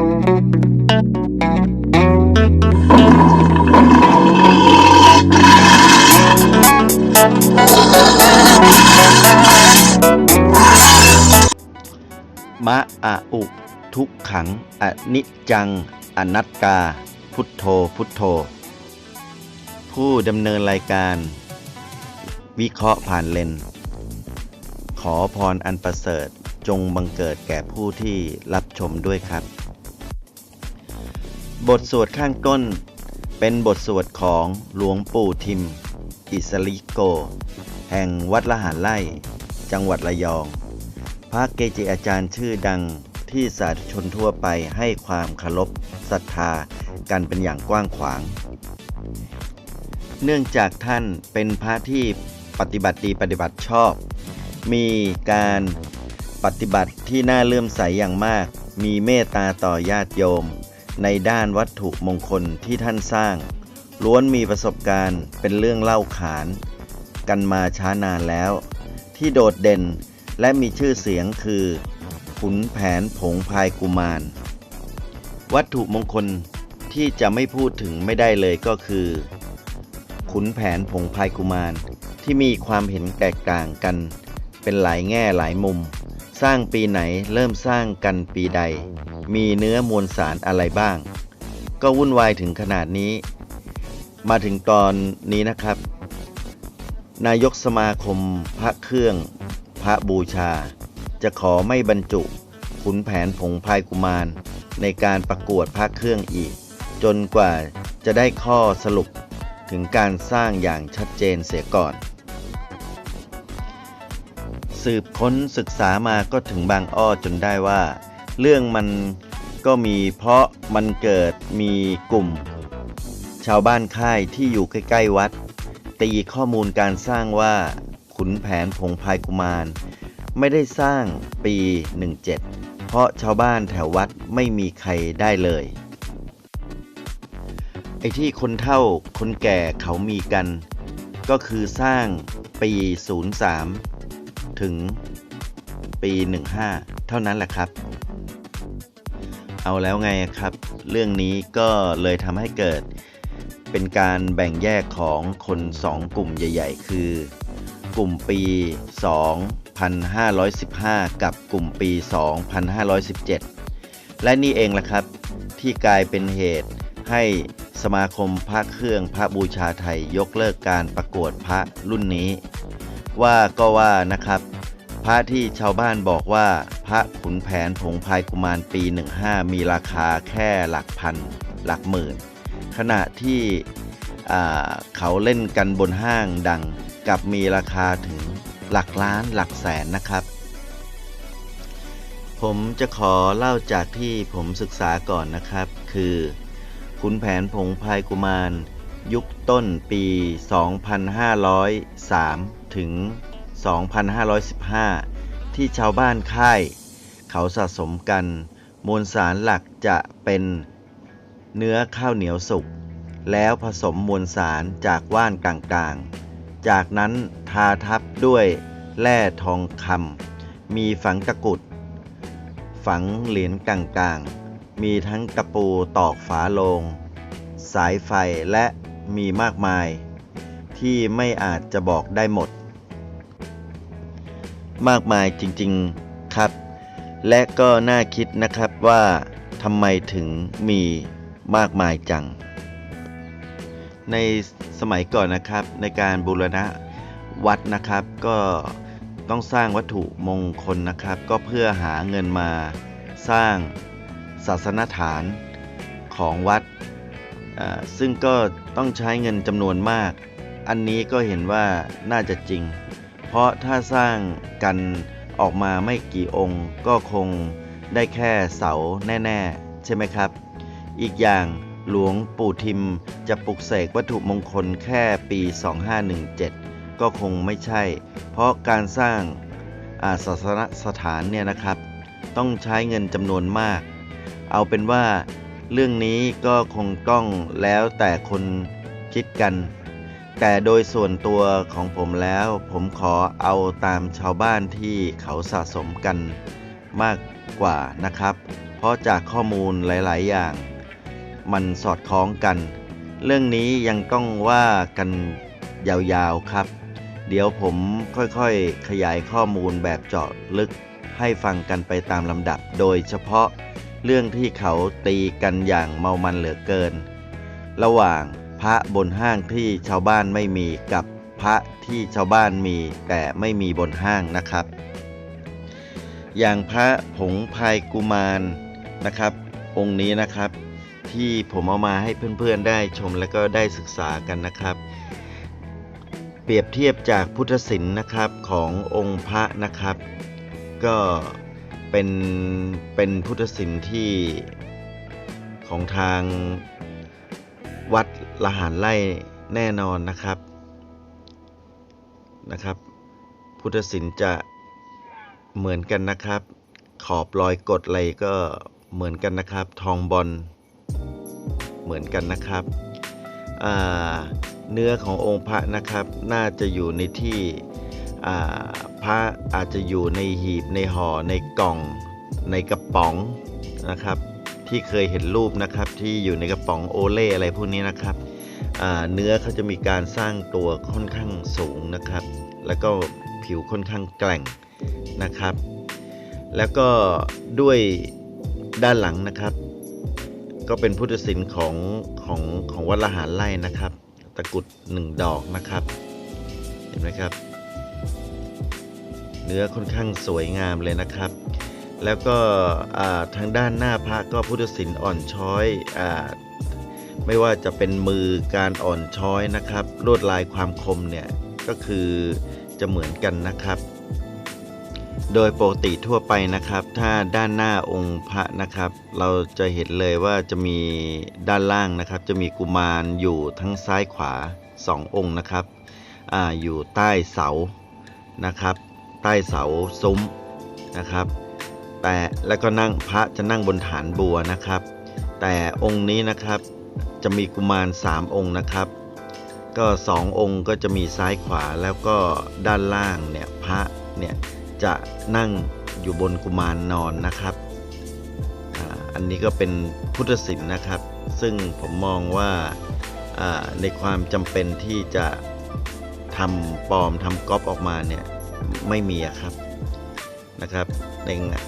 มะอะอุทุกขังอนิจจัง อนัตตา พุทโธพุทโธ ผู้ดำเนินรายการ วิเคราะห์ผ่านเลน ขอพรอันประเสริฐจงบังเกิดแก่ผู้ที่รับชมด้วยครับ บทสวดข้างต้น เป็นบทสวดของหลวงปู่ทิม อิสริโก แห่งวัดละหารไร่ จังหวัดระยอง พระเกจิอาจารย์ชื่อดังที่สาธุชนทั่วไปให้ความเคารพศรัทธากันเป็นอย่างกว้างขวาง เนื่องจากท่านเป็นพระที่ปฏิบัติดีปฏิบัติชอบ มีการปฏิบัติที่น่าเลื่อมใสอย่างมาก มีเมตตาต่อญาติโยม ในด้านวัตถุมงคลที่ท่านสร้าง ล้วนมีประสบการณ์เป็นเรื่องเล่าขาน กันมาช้านานแล้ว ที่โดดเด่นและมีชื่อเสียงคือขุนแผนผงพายกุมาร วัตถุมงคลที่จะไม่พูดถึงไม่ได้เลยก็คือ ขุนแผนผงพายกุมารที่มีความเห็นแตกต่างกัน เป็นหลายแง่หลายมุม สร้างปีไหนเริ่มสร้างกันปีใด มีเนื้อมวลสารอะไรบ้าง ก็วุ่นวายถึงขนาดนี้ มาถึงตอนนี้นะครับ นายกสมาคมพระเครื่องพระบูชา จะขอไม่บรรจุขุนแผนผงพายกุมาร ในการประกวดพระเครื่องอีก จนกว่าจะได้ข้อสรุปถึงการสร้างอย่างชัดเจนเสียก่อน สืบค้นศึกษามาก็ถึงบางอ้อจนได้ว่า เรื่องมันก็มีเพราะมันเกิดมีกลุ่ม ชาวบ้านค่ายที่อยู่ใกล้ๆวัด ตีข้อมูลการสร้างว่าขุนแผนผงพายกุมาร ไม่ได้สร้างปี 17 เพราะชาวบ้านแถววัดไม่มีใครได้เลยไอ้ที่คนเฒ่าคนแก่เขามีกัน ก็คือสร้างปี 03 ถึงปี 15 เท่านั้นแหละครับ เอาแล้วไงครับ เรื่องนี้ก็เลยทำให้เกิด เป็นการแบ่งแยกของคนสองกลุ่มใหญ่ ๆ คือ กลุ่มปี 2515 กับกลุ่มปี 2517 และนี่เองล่ะครับ ที่กลายเป็นเหตุให้สมาคมพระเครื่องพระบูชาไทยยกเลิกการประกวดพระรุ่นนี้ ว่าก็ว่านะครับ พระที่ชาวบ้านบอกว่าพระขุนแผนผงพายกุมารปี 15 มีราคาแค่หลักพันหลักหมื่น ขณะที่เขาเล่นกันบนห้างดังกับมีราคาถึงหลักล้านหลักแสนนะครับ ผมจะขอเล่าจากที่ผมศึกษาก่อนนะครับ คือขุนแผนผงพายกุมาร ยุคต้นปี 2503 ถึง 2515 ที่ชาวบ้านค่าย เขาสะสมกัน มวลสารหลักจะเป็นเนื้อข้าวเหนียวสุก แล้วผสมมวลสารจากว่านต่างๆ จากนั้นทาทับด้วยแร่ทองคำมีฝังตะกรุด ฝังเหรียญต่างๆ มีทั้งตะปูตอกฝาโลง สายไฟและมีมากมาย ที่ไม่อาจจะบอกได้หมด มากมายจริงๆครับ และก็น่าคิดนะครับว่าทำไมถึงมีมากมายจัง ในสมัยก่อนนะครับในการบูรณะวัดนะครับ ก็ต้องสร้างวัตถุมงคลนะครับ ก็เพื่อหาเงินมาสร้างศาสนฐานของวัด ซึ่งก็ต้องใช้เงินจำนวนมาก อันนี้ก็เห็นว่าน่าจะจริง เพราะถ้าสร้างกันออกมาไม่กี่องค์ก็คงได้แค่เสาแน่ ๆ ใช่ไหมครับ อีกอย่างหลวงปู่ทิมจะปลุกเสกวัตถุมงคลแค่ปี 2517 ก็คงไม่ใช่ เพราะการสร้างอาศาสนสถานเนี่ยนะครับ ต้องใช้เงินจำนวนมาก เอาเป็นว่าเรื่องนี้ก็คงต้องแล้วแต่คนคิดกัน แต่โดยส่วนตัวของผมแล้ว ผมขอเอาตามชาวบ้านที่เขาสะสมกันมากกว่านะครับ เพราะจากข้อมูลหลาย ๆ อย่าง มันสอดคล้องกัน เรื่องนี้ยังต้องว่ากันยาวๆครับ เดี๋ยวผมค่อยๆ ขยายข้อมูลแบบเจาะลึกให้ฟังกันไปตามลำดับ โดยเฉพาะเรื่องที่เขาตีกันอย่างเมามันเหลือเกิน ระหว่าง พระบนห้างที่ชาวบ้านไม่มีกับพระที่ชาวบ้านมีแต่ไม่มีบนห้างนะครับ อย่างพระผงพายกุมารนะครับ องค์นี้นะครับ ที่ผมเอามาให้เพื่อนๆได้ชมและก็ได้ศึกษากันนะครับ เปรียบเทียบจากพุทธศิลป์นะครับขององค์พระนะครับ ก็เป็นเป็นพุทธศิลป์ที่ของทางวัด ละหารไร่แน่นอนนะครับนะครับ พุทธศิลป์จะเหมือนกันนะครับ ขอบรอยกดอะไรก็เหมือนกันนะครับ ทองบอลเหมือนกันนะครับเนื้อขององค์พระนะครับ น่าจะอยู่ในที่พระอาจจะอยู่ในหีบในห่อในกล่องในกระป๋องนะครับ ที่เคยเห็นรูปนะครับ ที่อยู่ในกระป๋องโอเล่อะไรพวกนี้นะครับเนื้อเขาจะมีการสร้างตัวค่อนข้างสูงนะครับ แล้วก็ผิวค่อนข้างแกร่งนะครับ แล้วก็ด้วยด้านหลังนะครับ ก็เป็นพุทธศิลป์ของของของวัดละหารไร่นะครับ ตะกรุดหนึ่งดอกนะครับ เห็นไหมครับ เนื้อค่อนข้างสวยงามเลยนะครับ แล้วก็ทางด้านหน้าพระก็พุทธศิลป์อ่อนช้อยอไม่ว่าจะเป็นมือการอ่อนช้อยนะครับลวดลายความคมเนี่ยก็คือจะเหมือนกันนะครับ โดยปกติทั่วไปนะครับ ถ้าด้านหน้าองค์พระนะครับ เราจะเห็นเลยว่าจะมีด้านล่างนะครับ จะมีกุมารอยู่ทั้งซ้ายขวาสององค์นะครับออยู่ใต้เสานะครับ ใต้เสาซุ้มนะครับ แต่แล้วก็นั่งพระจะนั่งบนฐานบัวนะครับ แต่องค์นี้นะครับจะมีกุมารสามองค์นะครับ ก็สององค์ก็จะมีซ้ายขวาแล้วก็ด้านล่างเนี่ยพระเนี่ยจะนั่งอยู่บนกุมารนอนนะครับอ,อันนี้ก็เป็นพุทธศิลป์นะครับ ซึ่งผมมองว่าในความจำเป็นที่จะทำปลอมทำก๊อปออกมาเนี่ยไม่มีครับนะครับ ในงาน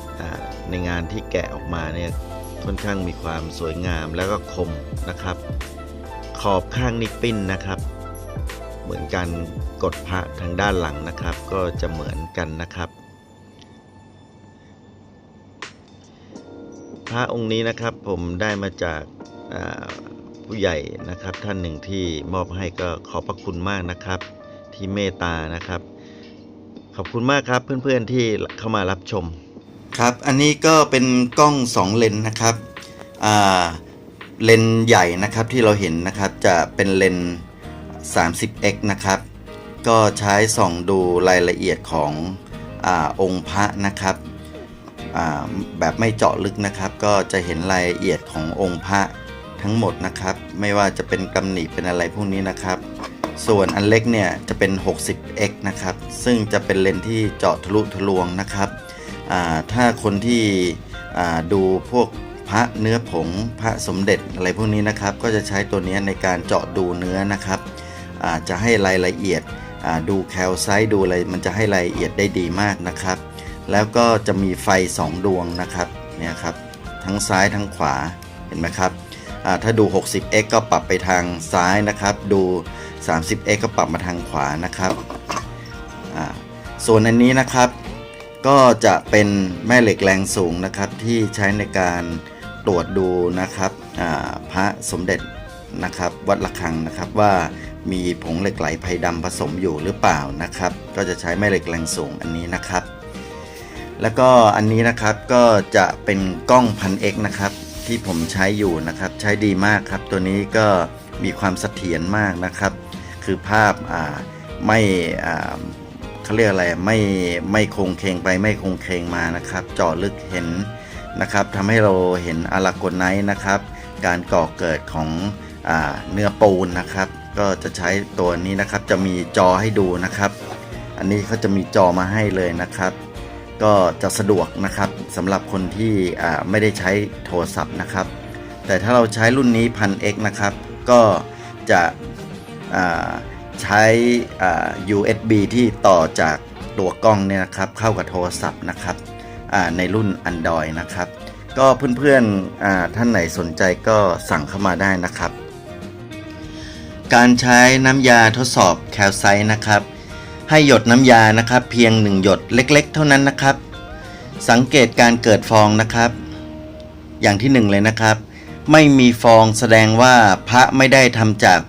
ในงานที่แกะออกมาเนี่ยค่อนข้างมีความสวยงามแล้วก็คมนะครับ ขอบข้างนิปปิ้นนะครับ เหมือนการกดพระทางด้านหลังนะครับ ก็จะเหมือนกันนะครับ พระองค์นี้นะครับผมได้มาจากผู้ใหญ่นะครับท่านหนึ่งที่มอบให้ก็ขอบพระคุณมากนะครับ ที่เมตตานะครับ ขอบคุณมากครับเพื่อนๆที่เข้ามารับชม ครับ อันนี้ก็เป็นกล้อง 2 เลนนะครับเลนใหญ่นะครับที่เราเห็นนะครับจะเป็นเลน 30x นะครับ ก็ใช้ส่องดูรายละเอียดของอองค์พระนะครับแบบไม่เจาะลึกนะครับ ก็จะเห็นรายละเอียดขององค์พระทั้งหมดนะครับ ไม่ว่าจะเป็นกำหนิเป็นอะไรพวกนี้นะครับ ส่วนอันเล็กเนี่ยจะเป็น 60x นะครับ ซึ่งจะเป็นเลนส์ที่เจาะทะลุทะลวงนะครับ ถ้าคนที่ดูพวกพระเนื้อผงพระสมเด็จอะไรพวกนี้นะครับ ก็จะใช้ตัวนี้ในการเจาะดูเนื้อนะครับ จะให้รายละเอียดดูแคลไซต์ดูอะไรมันจะให้รายละเอียดได้ดีมากนะครับ แล้วก็จะมีไฟ 2 ดวงนะครับเนี่ยครับทั้งซ้ายทั้งขวาเห็นไหมครับถ้าดู 60x ก็ปรับไปทางซ้ายนะครับ ดู 30x ก็ปรับมาทางขวานะครับส่วนอันนี้นะครับ ก็จะเป็นแม่เหล็กแรงสูงนะครับ ที่ใช้ในการตรวจดูนะครับพระสมเด็จนะครับ วัดระฆังนะครับว่ามีผงเหล็กไหลไพดำผสมอยู่หรือเปล่านะครับ ก็จะใช้แม่เหล็กแรงสูงอันนี้นะครับ แล้วก็อันนี้นะครับก็จะเป็นกล้องพันเอกนะครับ ที่ผมใช้อยู่นะครับ ใช้ดีมากครับ ตัวนี้ก็ มีความเสถียรมากนะครับ คือภาพอ่าไม่อ่าเขาเรียกอะไรไม่ไม่คงเคงไปไม่คงเคงมานะครับเจาะลึกเห็นนะครับทำให้เราเห็นอาราโกไนท์นะครับ การก่อเกิดของอเนื้อปูนนะครับ ก็จะใช้ตัวนี้นะครับจะมีจอให้ดูนะครับ อันนี้เขาจะมีจอมาให้เลยนะครับ ก็จะสะดวกนะครับสำหรับคนที่ไม่ได้ใช้โทรศัพท์นะครับ แต่ถ้าเราใช้รุ่นนี้ 1000X นะครับ ก็จะใช้ USB ที่ต่อจากตัวกล้องเนี่ยนะครับเข้ากับโทรศัพท์นะครับในรุ่น Android นะครับ ก็เพื่อนๆท่านไหนสนใจก็สั่งเข้ามาได้นะครับ การใช้น้ำยาทดสอบแคลไซต์นะครับ ให้หยดน้ำยานะครับเพียง1หยดเล็กๆ เท่านั้นนะครับ สังเกตการเกิดฟองนะครับ อย่างที่หนึ่งเลยนะครับ ไม่มีฟองแสดงว่าพระไม่ได้ทำจาก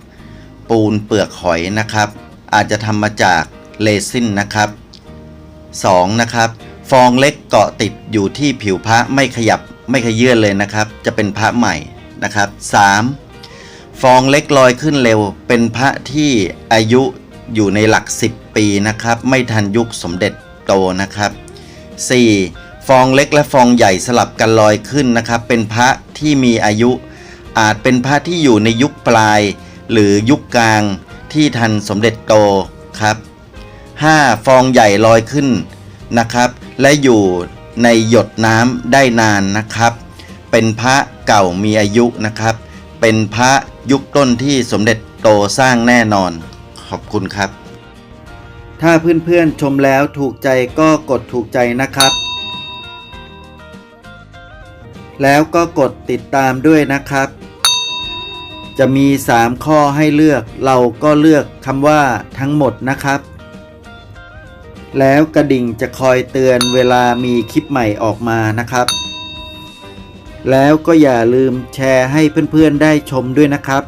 ปูนเปลือกหอยนะครับ อาจจะทำมาจากเรซินนะครับ 2. นะครับ ฟองเล็กเกาะติดอยู่ที่ผิวพระไม่ขยับไม่ขยื่นเลยนะครับ จะเป็นพระใหม่นะครับ 3. ฟองเล็กลอยขึ้นเร็ว เป็นพระที่อายุอยู่ในหลัก 10 ปีนะครับ ไม่ทันยุคสมเด็จโตนะครับ 4. ฟองเล็กและฟองใหญ่สลับกันลอยขึ้นนะครับ เป็นพระที่มีอายุ อาจเป็นพระที่อยู่ในยุคปลาย หรือยุคกลางที่ทันสมเด็จโตครับ 5. ฟองใหญ่ลอยขึ้นนะครับ และอยู่ในหยดน้ำได้นานนะครับ เป็นพระเก่ามีอายุนะครับ เป็นพระยุคต้นที่สมเด็จโตสร้างแน่นอน ขอบคุณครับ ถ้าเพื่อนๆชมแล้วถูกใจก็กดถูกใจนะครับ แล้วก็กดติดตามด้วยนะครับ จะมี 3 ข้อให้เลือก เราก็เลือกคำว่าทั้งหมดนะครับ แล้วกระดิ่งจะคอยเตือนเวลามีคลิปใหม่ออกมานะครับ แล้วก็อย่าลืมแชร์ให้เพื่อนๆได้ชมด้วยนะครับ